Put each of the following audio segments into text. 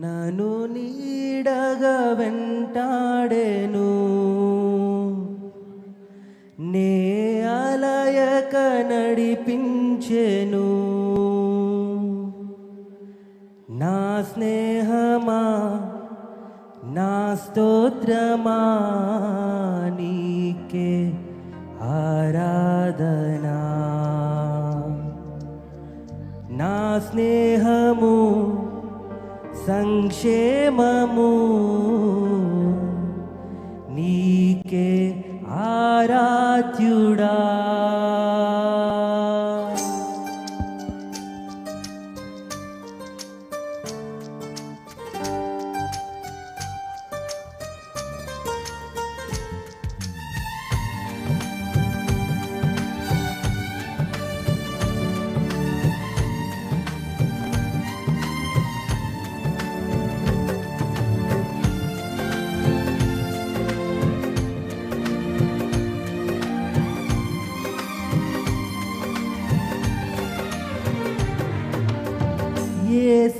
నను నీడగా వెంటాడెను. నే అలయక నడిపించెను. నా స్నేహమా నా స్తోత్రమా నీకే ఆరాధనా. నా స్నేహము సంక్షేమము. నీకే ఆరాధ్యుడా.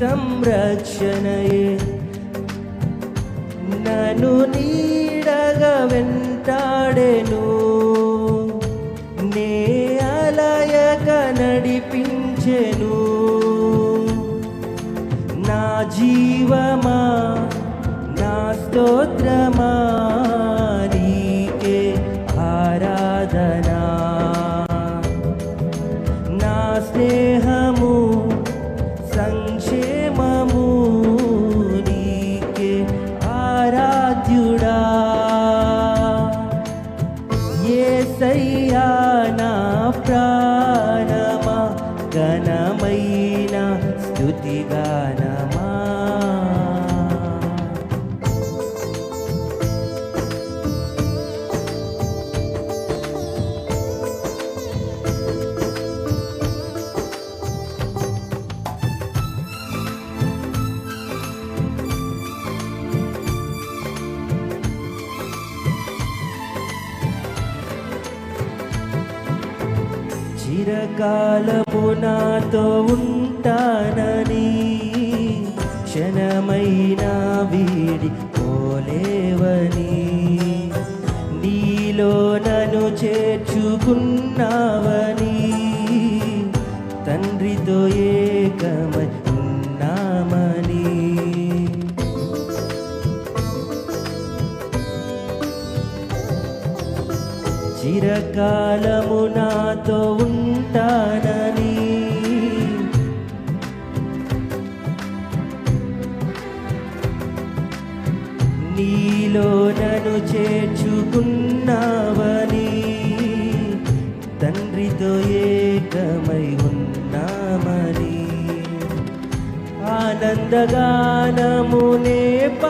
సంరక్షణయే. నను నీడగా వెంటాడెను. నే అలయక నడిపించెను. నా జీవమా నా స్తోత్రమా? చిరకాలపు నాతో ఉంటానని క్షణమైనా వీడి పోలేవని. నీలో నన్ను చేర్చుకున్నావని చిరకాలము నాతో ఉంటానని. నీలో నన్ను చేర్చుకున్నావని. తండ్రితో ఏకమై ఉన్నామని. ఆనందగానమునే ప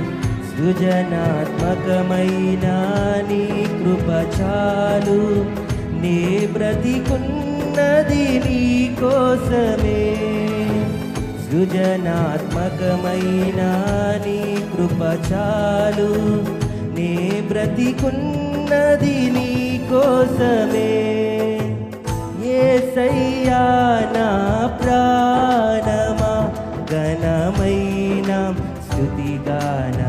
సృజనాత్మకమైన నీ కృపచాలు నే బ్రతికున్నది నీ కోసమే. సృజనాత్మకమైన నీ కృపచాలు నే బ్రతికున్నది నీ కోసమే. ఏ సయ్యా నా ప్రాణమా ఘనమైన స్థుతిగాన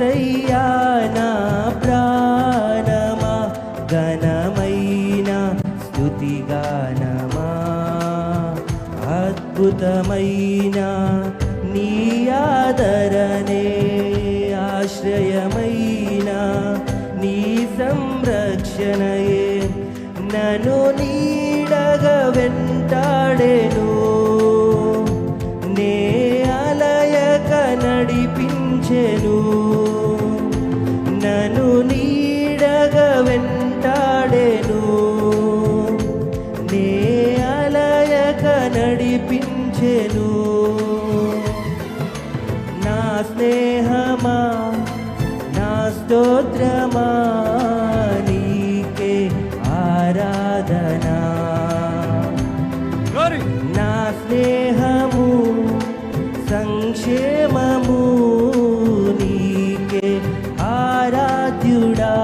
ఏసయ్యా నా ప్రాణమా ఘనమైన స్తుతిగానమా అద్భుతమైన నీ ఆదరణే ఆశ్రయమైన నీ సంరక్షణయే. నను నీడగ వెంటాడేను నే అలయక నడిపించెను. నా స్నేహమా నా స్తోత్రమా నీకే ఆరాధనా Glory. నా స్నేహము సంక్షేమము నీకే ఆరాధ్యుడా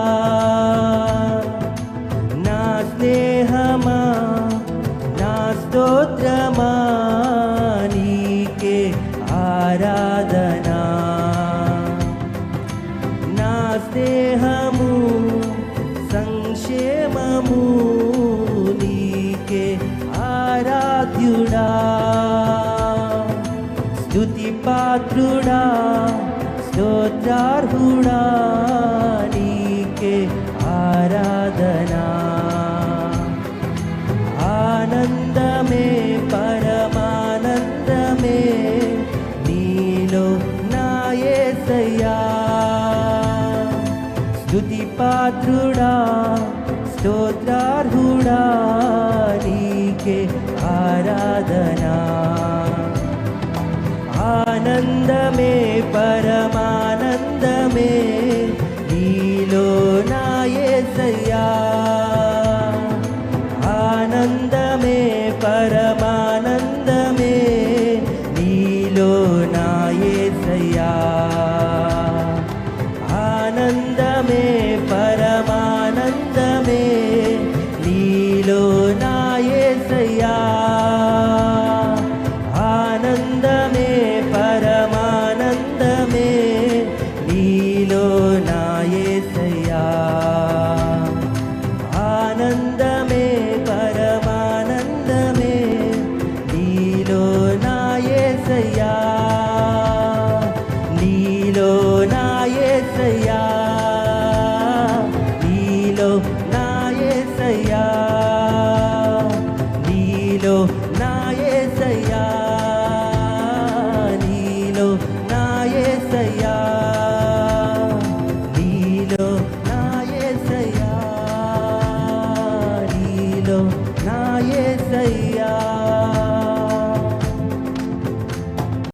నా స్నేహమా నా స్నేహము సంక్షేమము నీకే ఆరాధ్యుడా. స్థుతి పాత్రుడా స్తోత్రార్హుడా నీకే ఆరాధనా. ఆనందమే పరమానందమే నీలో నా యేసయ్యా స్థుతి పాత్రుడా స్తోత్రార్హుడా నీకే ఆరాధనా. ఆనందమే పరమానందమే నీలో నా యేసయ్యా ఆనందమే పరమానందమే నీలో నా యేసయ్యా